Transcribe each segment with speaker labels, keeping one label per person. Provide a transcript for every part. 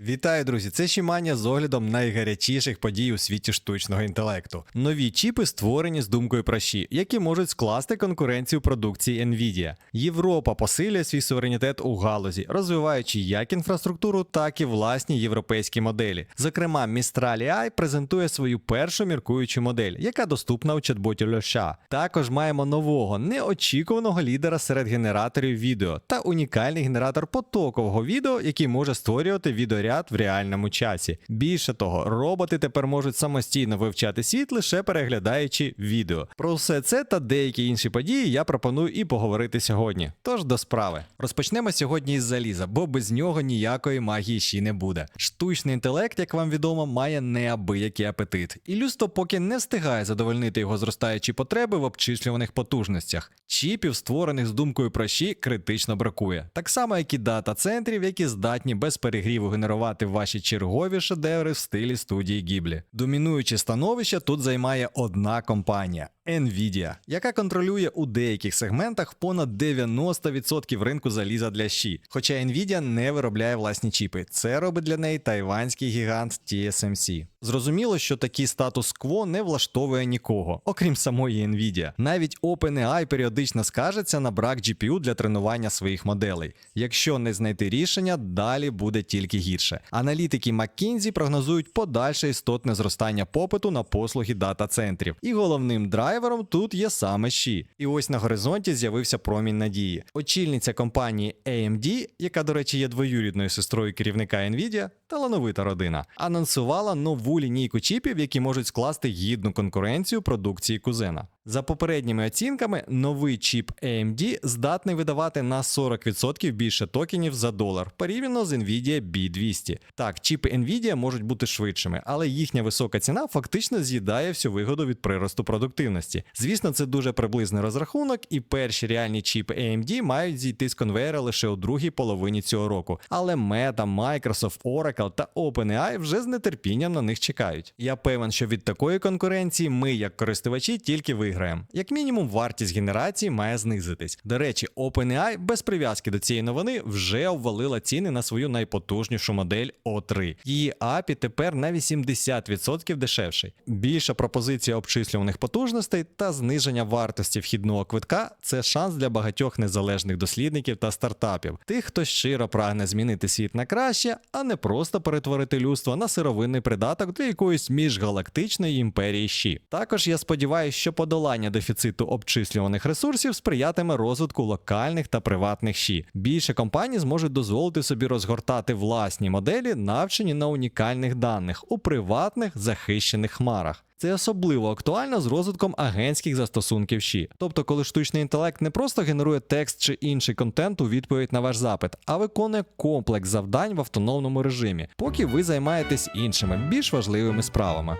Speaker 1: Вітаю, друзі! Це Шімання з оглядом найгарячіших подій у світі штучного інтелекту. Нові чіпи створені з думкою про щі, які можуть скласти конкуренцію продукції Nvidia. Європа посилює свій суверенітет у галузі, розвиваючи як інфраструктуру, так і власні європейські моделі. Зокрема, Mistral AI презентує свою першу міркуючу модель, яка доступна у чат-боті Льоша. Також маємо нового неочікуваного лідера серед генераторів відео та унікальний генератор потокового відео, який може створювати відеоряд в реальному часі. Більше того, роботи тепер можуть самостійно вивчати світ, лише переглядаючи відео. Про все це та деякі інші події я пропоную і поговорити сьогодні. Тож до справи. Розпочнемо сьогодні із заліза, бо без нього ніякої магії ще не буде. Штучний інтелект, як вам відомо, має неабиякий апетит, і людство поки не встигає задовольнити його зростаючі потреби в обчислюваних потужностях. Чіпів, створених з думкою про щі, критично бракує. Так само, як і дата центрів, які здатні без перегріву генерувати ваші чергові шедеври в стилі студії Гіблі. Домінуюче становище тут займає одна компанія. Nvidia, яка контролює у деяких сегментах понад 90% ринку заліза для щі. Хоча Nvidia не виробляє власні чіпи. Це робить для неї тайванський гігант TSMC. Зрозуміло, що такий статус-кво не влаштовує нікого, окрім самої Nvidia. Навіть OpenAI періодично скажеться на брак GPU для тренування своїх моделей. Якщо не знайти рішення, далі буде тільки гірше. Аналітики McKinsey прогнозують подальше істотне зростання попиту на послуги дата-центрів. І головним драйвером тут є саме щі. І ось на горизонті з'явився промінь надії. Очільниця компанії AMD, яка, до речі, є двоюрідною сестрою керівника Nvidia, талановита родина, анонсувала нову лінійку чіпів, які можуть скласти гідну конкуренцію продукції кузена. За попередніми оцінками, новий чіп AMD здатний видавати на 40% більше токенів за долар порівняно з Nvidia B200. Так, чіпи Nvidia можуть бути швидшими, але їхня висока ціна фактично з'їдає всю вигоду від приросту продуктивності. Звісно, це дуже приблизний розрахунок, і перші реальні чіпи AMD мають зійти з конвейера лише у другій половині цього року. Але Meta, Microsoft, Oracle та OpenAI вже з нетерпінням на них чекають. Я певен, що від такої конкуренції ми, як користувачі, тільки виграємо. Як мінімум, вартість генерації має знизитись. До речі, OpenAI без прив'язки до цієї новини вже обвалила ціни на свою найпотужнішу модель O3. Її API тепер на 80% дешевший. Більша пропозиція обчислюваних потужностей та зниження вартості вхідного квитка це шанс для багатьох незалежних дослідників та стартапів, тих, хто щиро прагне змінити світ на краще, а не просто перетворити людство на сировинний придаток для якоїсь міжгалактичної імперії щі. Також я сподіваюся, що подолання дефіциту обчислюваних ресурсів сприятиме розвитку локальних та приватних щі. Більше компаній зможуть дозволити собі розгортати власні моделі, навчені на унікальних даних у приватних захищених хмарах. Це особливо актуально з розвитком агентських застосунків ШІ. Тобто, коли штучний інтелект не просто генерує текст чи інший контент у відповідь на ваш запит, а виконує комплекс завдань в автономному режимі, поки ви займаєтесь іншими, більш важливими справами.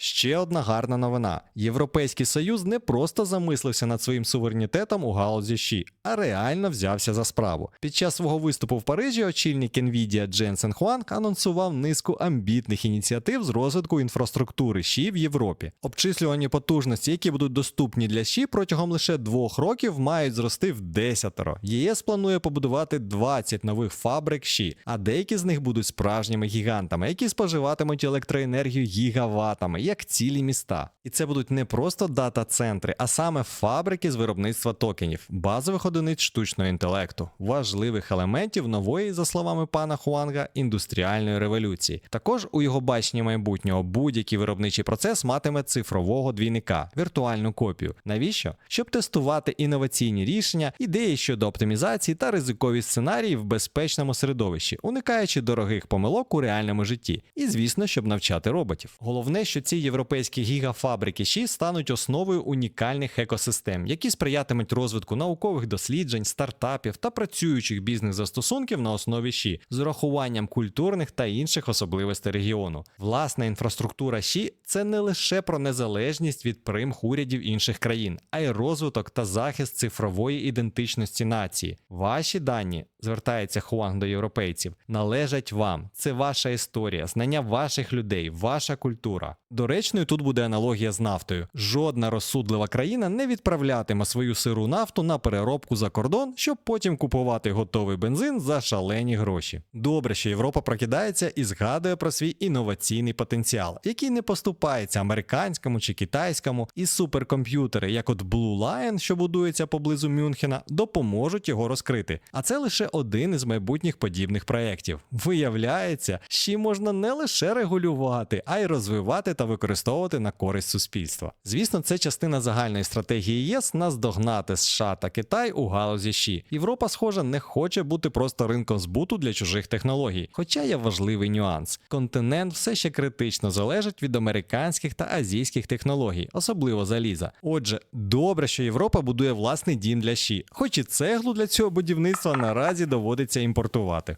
Speaker 1: Ще одна гарна новина: Європейський Союз не просто замислився над своїм суверенітетом у галузі щі, а реально взявся за справу. Під час свого виступу в Парижі очільник Nvidia Дженсен Хуанг анонсував низку амбітних ініціатив з розвитку інфраструктури щі в Європі. Обчислювані потужності, які будуть доступні для щі протягом лише двох років, мають зрости в десятеро. ЄС планує побудувати 20 нових фабрик щі, а деякі з них будуть справжніми гігантами, які споживатимуть електроенергію гігаватами як цілі міста. І це будуть не просто дата-центри, а саме фабрики з виробництва токенів, базових одиниць штучного інтелекту, важливих елементів нової, за словами пана Хуанга, індустріальної революції. Також у його баченні майбутнього будь-який виробничий процес матиме цифрового двійника, віртуальну копію. Навіщо? Щоб тестувати інноваційні рішення, ідеї щодо оптимізації та ризикові сценарії в безпечному середовищі, уникаючи дорогих помилок у реальному житті. І звісно, щоб навчати роботів. Головне, що ці європейські гігафабрики ЩІ стануть основою унікальних екосистем, які сприятимуть розвитку наукових досліджень, стартапів та працюючих бізнес-застосунків на основі ЩІ з урахуванням культурних та інших особливостей регіону. Власна інфраструктура ЩІ це не лише про незалежність від примх урядів інших країн, а й розвиток та захист цифрової ідентичності нації. Ваші дані звертається Хуанг до європейців, належать вам. Це ваша історія, знання ваших людей, ваша культура. До Доречною тут буде аналогія з нафтою. Жодна розсудлива країна не відправлятиме свою сиру нафту на переробку за кордон, щоб потім купувати готовий бензин за шалені гроші. Добре, що Європа прокидається і згадує про свій інноваційний потенціал, який не поступається американському чи китайському, і суперкомп'ютери, як от Blue Lion, що будується поблизу Мюнхена, допоможуть його розкрити. А це лише один із майбутніх подібних проєктів. Виявляється, що можна не лише регулювати, а й розвивати та використовувати на користь суспільства. Звісно, це частина загальної стратегії ЄС наздогнати США та Китай у галузі ЩІ. Європа, схоже, не хоче бути просто ринком збуту для чужих технологій. Хоча є важливий нюанс: континент все ще критично залежить від американських та азійських технологій, особливо заліза. Отже, добре, що Європа будує власний дім для ЩІ, хоч і цеглу для цього будівництва наразі доводиться імпортувати.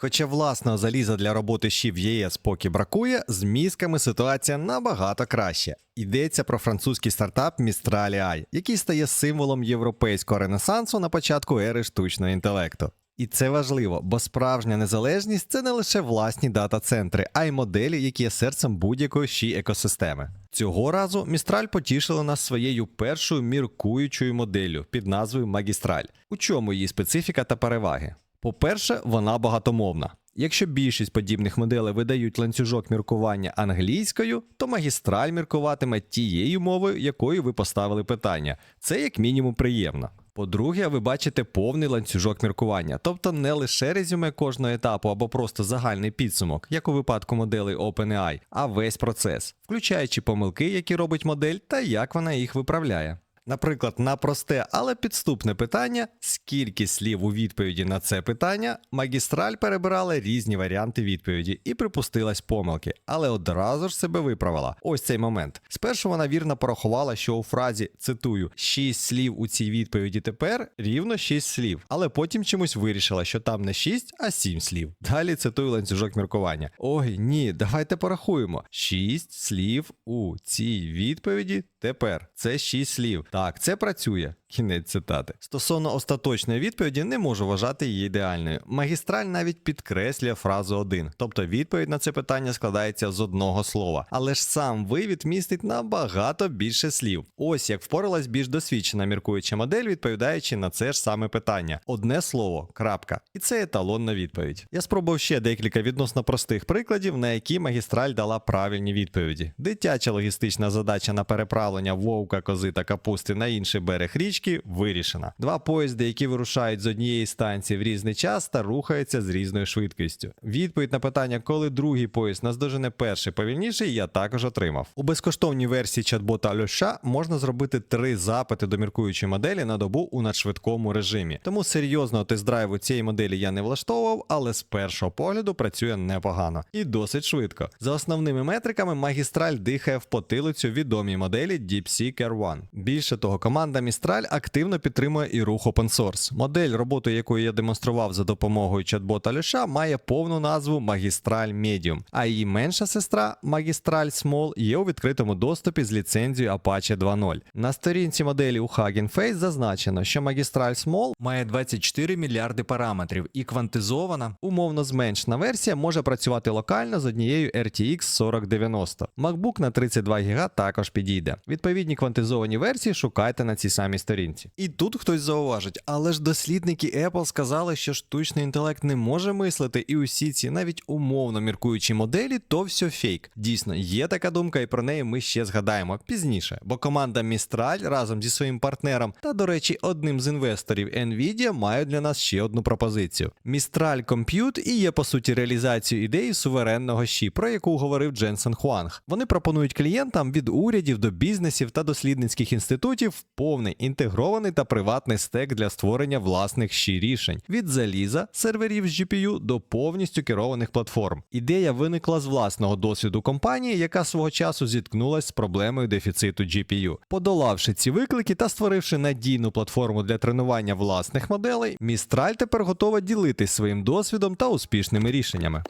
Speaker 1: Хоча власного заліза для роботи щі в ЄС поки бракує, з мізками ситуація набагато краще. Йдеться про французький стартап Mistral AI, який стає символом європейського ренесансу на початку ери штучного інтелекту. І це важливо, бо справжня незалежність це не лише власні дата-центри, а й моделі, які є серцем будь-якої щі екосистеми. Цього разу Містраль потішила нас своєю першою міркуючою моделлю під назвою Магістраль. У чому її специфіка та переваги? По-перше, вона багатомовна. Якщо більшість подібних моделей видають ланцюжок міркування англійською, то магістраль міркуватиме тією мовою, якою ви поставили питання. Це як мінімум приємно. По-друге, ви бачите повний ланцюжок міркування, тобто не лише резюме кожного етапу або просто загальний підсумок, як у випадку моделей OpenAI, а весь процес, включаючи помилки, які робить модель, та як вона їх виправляє. Наприклад, на просте, але підступне питання, скільки слів у відповіді на це питання, магістраль перебирала різні варіанти відповіді і припустилась помилки, але одразу ж себе виправила. Ось цей момент. Спершу вона вірно порахувала, що у фразі цитую 6 слів у цій відповіді тепер рівно 6 слів, але потім чомусь вирішила, що там не 6, а 7 слів. Далі цитую ланцюжок міркування. Ой, ні, давайте порахуємо. 6 слів у цій відповіді тепер. Це 6 слів. Так, це працює. Кінець цитати. Стосовно остаточної відповіді, не можу вважати її ідеальною. Магістраль навіть підкреслює фразу один, тобто відповідь на це питання складається з одного слова. Але ж сам вивід містить набагато більше слів. Ось як впоралась більш досвідчена міркуюча модель, відповідаючи на це ж саме питання. Одне слово, крапка. І це еталонна відповідь. Я спробував ще декілька відносно простих прикладів, на які магістраль дала правильні відповіді. Дитяча логістична задача на переправлення вовка, кози та капусти на інший берег річки вирішена. Два поїзди, які вирушають з однієї станції в різний час та рухаються з різною швидкістю. Відповідь на питання, коли другий поїзд наздожене перший повільніший, я також отримав. У безкоштовній версії чат-бота Льоша можна зробити три запити до міркуючої моделі на добу у надшвидкому режимі. Тому серйозного тест-драйву цієї моделі я не влаштовував, але з першого погляду працює непогано і досить швидко. За основними метриками магістраль дихає в потилицю відомій моделі DeepSeek R1. Більше того, команда Mistral активно підтримує і рух open source. Модель, роботу якої я демонстрував за допомогою чат-бота Леша, має повну назву Magistral Medium, а її менша сестра Magistral Small є у відкритому доступі з ліцензією Apache 2.0. На сторінці моделі у Hugging Face зазначено, що Magistral Small має 24 мільярди параметрів і квантизована, умовно зменшена версія може працювати локально з однією RTX 4090. MacBook на 32 ГБ також підійде. Відповідні квантизовані версії шукайте на цій самій сторінці. І тут хтось зауважить, але ж дослідники Apple сказали, що штучний інтелект не може мислити, і усі ці навіть умовно міркуючі моделі, то все фейк. Дійсно, є така думка, і про неї ми ще згадаємо пізніше. Бо команда Mistral разом зі своїм партнером та, до речі, одним з інвесторів Nvidia мають для нас ще одну пропозицію. Mistral Compute і є по суті реалізацією ідеї суверенного щі, про яку говорив Дженсен Хуанг. Вони пропонують клієнтам від урядів до бізнесів та дослідницьких інститутів повний інтегрований та приватний стек для створення власних щі рішень від заліза, серверів з GPU до повністю керованих платформ. Ідея виникла з власного досвіду компанії, яка свого часу зіткнулася з проблемою дефіциту GPU. Подолавши ці виклики та створивши надійну платформу для тренування власних моделей, Mistral тепер готова ділитись своїм досвідом та успішними рішеннями.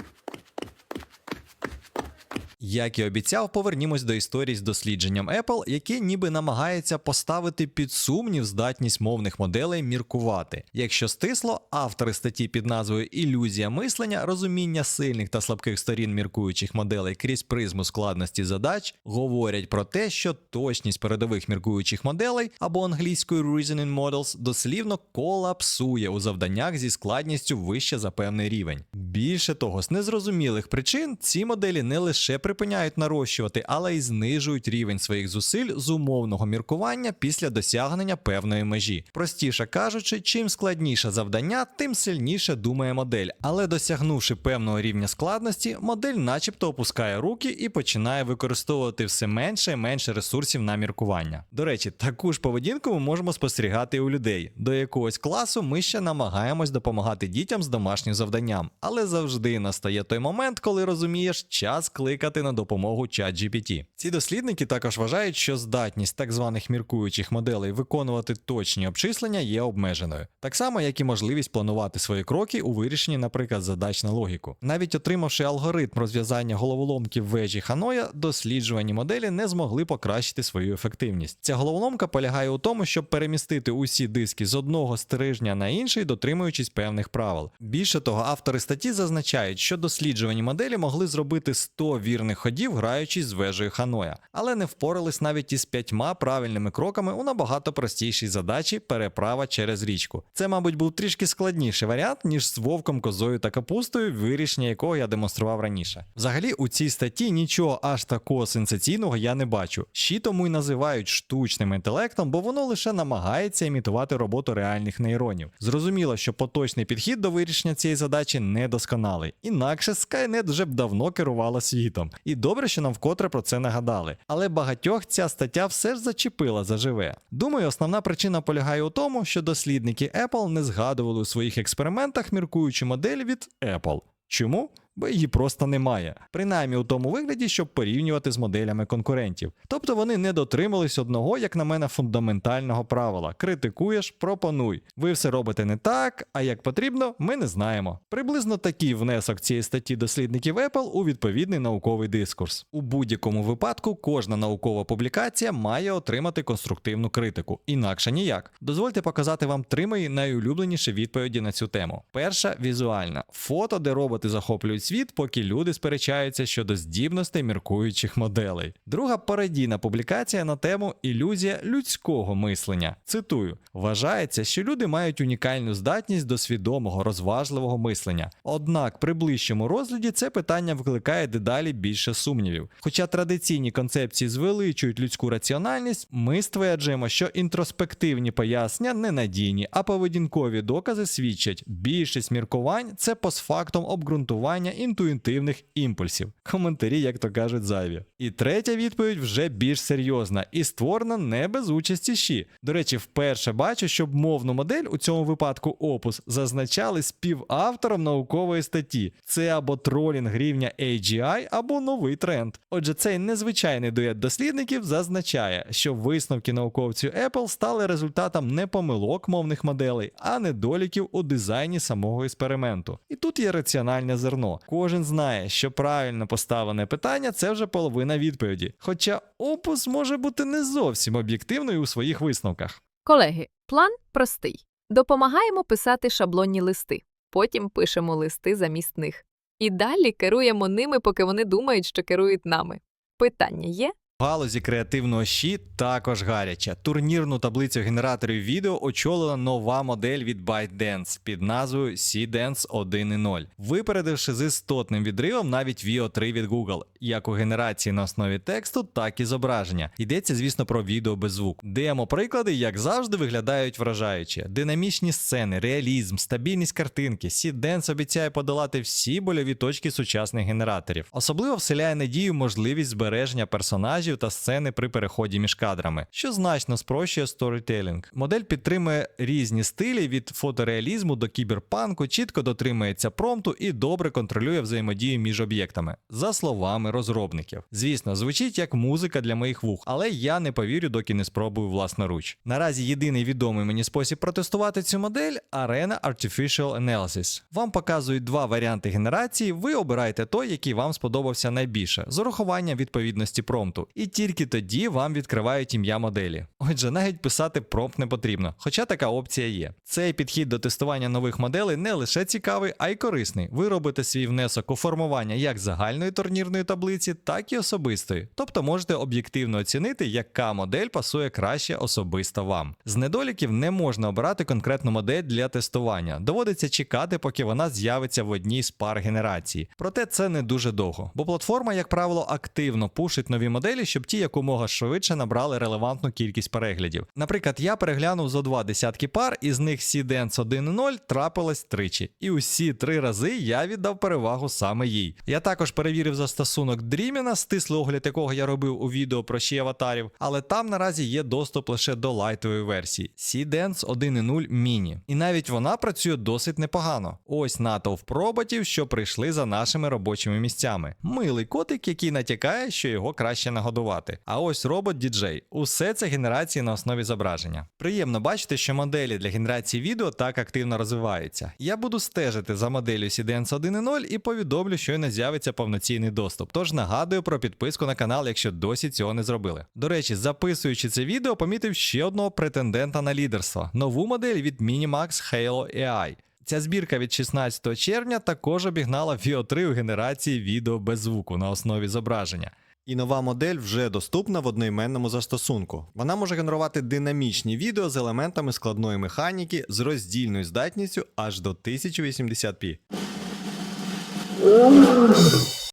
Speaker 1: Як і обіцяв, повернімось до історії з дослідженням Apple, яке ніби намагається поставити під сумнів здатність мовних моделей міркувати. Якщо стисло, автори статті під назвою Ілюзія мислення, розуміння сильних та слабких сторін міркуючих моделей крізь призму складності задач говорять про те, що точність передових міркуючих моделей або англійською Reasoning Models дослівно колапсує у завданнях зі складністю вище за певний рівень. Більше того, з незрозумілих причин ці моделі не лише припиняють нарощувати, але й знижують рівень своїх зусиль з умовного міркування після досягнення певної межі. Простіше кажучи, чим складніше завдання, тим сильніше думає модель. Але досягнувши певного рівня складності, модель начебто опускає руки і починає використовувати все менше і менше ресурсів на міркування. До речі, таку ж поведінку ми можемо спостерігати у людей. До якогось класу ми ще намагаємось допомагати дітям з домашнім завданням, але завжди настає той момент, коли розумієш час кликати на допомогу ChatGPT. Ці дослідники також вважають, що здатність так званих міркуючих моделей виконувати точні обчислення є обмеженою, так само як і можливість планувати свої кроки у вирішенні, наприклад, задач на логіку. Навіть отримавши алгоритм розв'язання головоломків вежі Ханоя, досліджувані моделі не змогли покращити свою ефективність. Ця головоломка полягає у тому, щоб перемістити усі диски з одного стрижня на інший, дотримуючись певних правил. Більше того, автори статті зазначають, що досліджувані моделі могли зробити 100 вірних ходів, граючись з вежею Ханоя, але не впорались навіть із п'ятьма правильними кроками у набагато простішій задачі переправа через річку. Це, мабуть, був трішки складніший варіант, ніж з вовком, козою та капустою, вирішення якого я демонстрував раніше. Взагалі, у цій статті нічого аж такого сенсаційного я не бачу. Щі тому й називають штучним інтелектом, бо воно лише намагається імітувати роботу реальних нейронів. Зрозуміло, що поточний підхід до вирішення цієї задачі недосконалий. Інакше Skynet вже б давно керувала світом. І добре, що нам вкотре про це нагадали. Але багатьох ця стаття все ж зачепила заживе. Думаю, основна причина полягає у тому, що дослідники Apple не згадували у своїх експериментах міркуючу модель від Apple. Чому? Бо її просто немає, принаймні у тому вигляді, щоб порівнювати з моделями конкурентів. Тобто вони не дотримались одного, як на мене, фундаментального правила: критикуєш, пропонуй. Ви все робите не так, а як потрібно, ми не знаємо. Приблизно такий внесок цієї статті дослідників Apple у відповідний науковий дискурс. У будь-якому випадку кожна наукова публікація має отримати конструктивну критику, інакше ніяк. Дозвольте показати вам три мої найулюбленіші відповіді на цю тему. Перша візуальна фото, де роботи захоплюють світ, поки люди сперечаються щодо здібностей міркуючих моделей. Друга пародійна публікація на тему ілюзія людського мислення. Цитую: вважається, що люди мають унікальну здатність до свідомого, розважливого мислення. Однак при ближчому розгляді це питання викликає дедалі більше сумнівів. Хоча традиційні концепції звеличують людську раціональність, ми стверджуємо, що інтроспективні пояснення ненадійні, а поведінкові докази свідчать, більшість міркувань це постфактом обґрунтування інтуїтивних імпульсів. Коментарі, як то кажуть, зайві. І третя відповідь вже більш серйозна і створена не без участі Ші. До речі, вперше бачу, щоб мовну модель у цьому випадку опус зазначали співавтором наукової статті. Це або тролінг рівня AGI, або новий тренд. Отже, цей незвичайний дует дослідників зазначає, що висновки науковців Apple стали результатом не помилок мовних моделей, а недоліків у дизайні самого експерименту. І тут є раціональне зерно. Кожен знає, що правильно поставлене питання це вже половина відповіді. Хоча опус може бути не зовсім об'єктивною у своїх висновках.
Speaker 2: Колеги, план простий. Допомагаємо писати шаблонні листи, потім пишемо листи замість них. І далі керуємо ними, поки вони думають, що керують нами. Питання є?
Speaker 1: Галузі креативного щі також гаряча. Турнірну таблицю генераторів відео очолила нова модель від ByteDance під назвою C-Dance 1.0, випередивши з істотним відривом навіть VO 3 від Google, як у генерації на основі тексту, так і зображення. Йдеться, звісно, про відео без звуку. Демо-приклади, як завжди, виглядають вражаюче. Динамічні сцени, реалізм, стабільність картинки. C-Dance обіцяє подолати всі больові точки сучасних генераторів. Особливо вселяє надію можливість збереження персонажів персонажів та сцени при переході між кадрами, що значно спрощує сторітелінг. Модель підтримує різні стилі від фотореалізму до кіберпанку, чітко дотримується промпту і добре контролює взаємодію між об'єктами, за словами розробників. Звісно, звучить як музика для моїх вух, але я не повірю, доки не спробую власноруч. Наразі єдиний відомий мені спосіб протестувати цю модель Arena Artificial Analysis. Вам показують два варіанти генерації. Ви обираєте той, який вам сподобався найбільше, з урахуванням відповідності промпту. І тільки тоді вам відкривають ім'я моделі. Отже, навіть писати промпт не потрібно, хоча така опція є. Цей підхід до тестування нових моделей не лише цікавий, а й корисний. Ви робите свій внесок у формування як загальної турнірної таблиці, так і особистої. Тобто можете об'єктивно оцінити, яка модель пасує краще особисто вам. З недоліків не можна обирати конкретну модель для тестування. Доводиться чекати, поки вона з'явиться в одній з пар генерації. Проте це не дуже довго, бо платформа, як правило, активно пушить нові моделі, щоб ті якомога швидше набрали релевантну кількість переглядів. Наприклад, я переглянув зо два десятки пар, із них Seedance 1.0 трапилось тричі. І усі три рази я віддав перевагу саме їй. Я також перевірив застосунок Dreamina, стислий огляд якого я робив у відео про ще аватарів, але там наразі є доступ лише до лайтової версії Seedance 1.0 Mini. І навіть вона працює досить непогано. Ось натовп роботів, що прийшли за нашими робочими місцями. Милий котик, який натякає, що його краще нагодувати. А ось робот діджей. Усе це генерації на основі зображення. Приємно бачити, що моделі для генерації відео так активно розвиваються. Я буду стежити за моделлю Seedance 1.0 і повідомлю, щойно з'явиться повноцінний доступ. Тож нагадую про підписку на канал, якщо досі цього не зробили. До речі, записуючи це відео, помітив ще одного претендента на лідерство нову модель від Minimax Halo AI. Ця збірка від 16 червня також обігнала VO 3 у генерації відео без звуку на основі зображення. І нова модель вже доступна в одноіменному застосунку. Вона може генерувати динамічні відео з елементами складної механіки з роздільною здатністю аж до 1080p.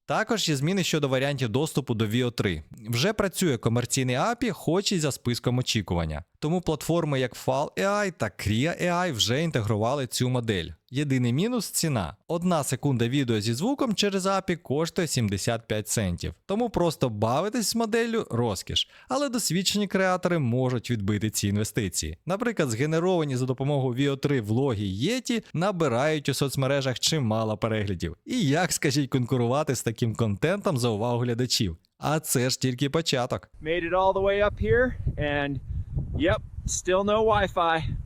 Speaker 1: Також є зміни щодо варіантів доступу до VO 3. Вже працює комерційний API, хоч і за списком очікування. Тому платформи як Fall AI та Kria AI вже інтегрували цю модель. Єдиний мінус ціна. Одна секунда відео зі звуком через API коштує 75 центів. Тому просто бавитись з моделлю розкіш. Але досвідчені креатори можуть відбити ці інвестиції. Наприклад, згенеровані за допомогою VO3 влоги Yeti набирають у соцмережах чимало переглядів. І як, скажіть, конкурувати з таким контентом за увагу глядачів? А це ж тільки початок.
Speaker 3: Made it all the way up here, and yep, still no Wi Fi.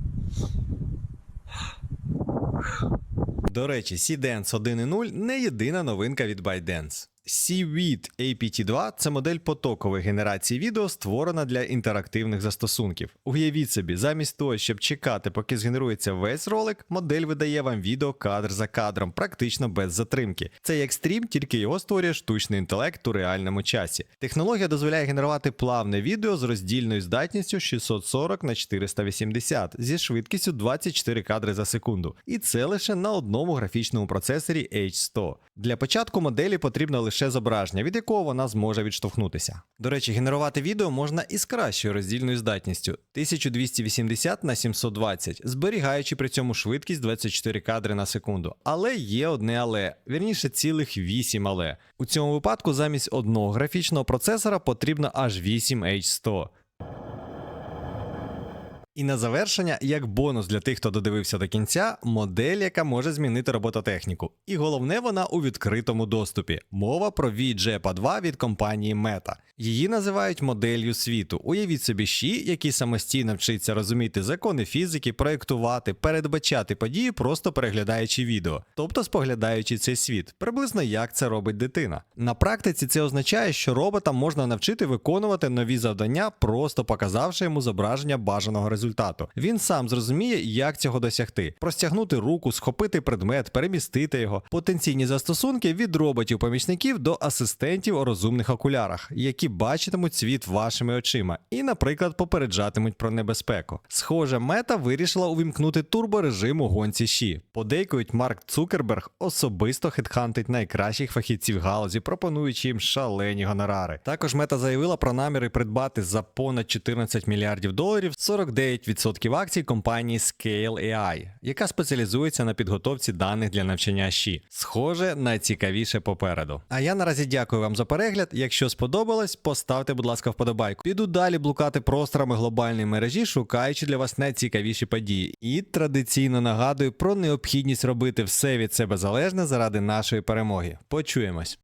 Speaker 1: До речі, C-Dance 1.0 не єдина новинка від ByteDance. Seaweed APT2 це модель потокової генерації відео, створена для інтерактивних застосунків. Уявіть собі, замість того, щоб чекати, поки згенерується весь ролик, модель видає вам відео кадр за кадром, практично без затримки. Це як стрім, тільки його створює штучний інтелект у реальному часі. Технологія дозволяє генерувати плавне відео з роздільною здатністю 640 на 480 зі швидкістю 24 кадри за секунду. І це лише на одному графічному процесорі H100. Для початку моделі потрібно лише зображення, від якого вона зможе відштовхнутися. До речі, генерувати відео можна із кращою роздільною здатністю 1280 на 720, зберігаючи при цьому швидкість 24 кадри на секунду. Але є одне але, вірніше цілих 8 але. У цьому випадку замість одного графічного процесора потрібно аж 8 H100. І на завершення, як бонус для тих, хто додивився до кінця, модель, яка може змінити робототехніку. І головне, вона у відкритому доступі. Мова про VJPA 2 від компанії Meta. Її називають моделлю світу. Уявіть собі щі, який самостійно вчиться розуміти закони фізики, проєктувати, передбачати події, просто переглядаючи відео, тобто споглядаючи цей світ, приблизно як це робить дитина. На практиці це означає, що роботам можна навчити виконувати нові завдання, просто показавши йому зображення бажаного результату. Він сам зрозуміє, як цього досягти: простягнути руку, схопити предмет, перемістити його. Потенційні застосунки від роботів-помічників до асистентів у розумних окулярах, які бачитимуть світ вашими очима і, наприклад, попереджатимуть про небезпеку. Схоже, мета вирішила увімкнути турборежим у гонці Ші. Подейкують Марк Цукерберг особисто хитхантить найкращих фахівців галузі, пропонуючи їм шалені гонорари. Також мета заявила про наміри придбати за понад 14 мільярдів доларів 49% акцій компанії Scale AI, яка спеціалізується на підготовці даних для навчання Ші. Схоже, найцікавіше попереду. А я наразі дякую вам за перегляд. Якщо сподобалось, поставте, будь ласка, вподобайку. Піду далі блукати просторами глобальної мережі, шукаючи для вас найцікавіші події. І традиційно нагадую про необхідність робити все від себе залежне заради нашої перемоги. Почуємось.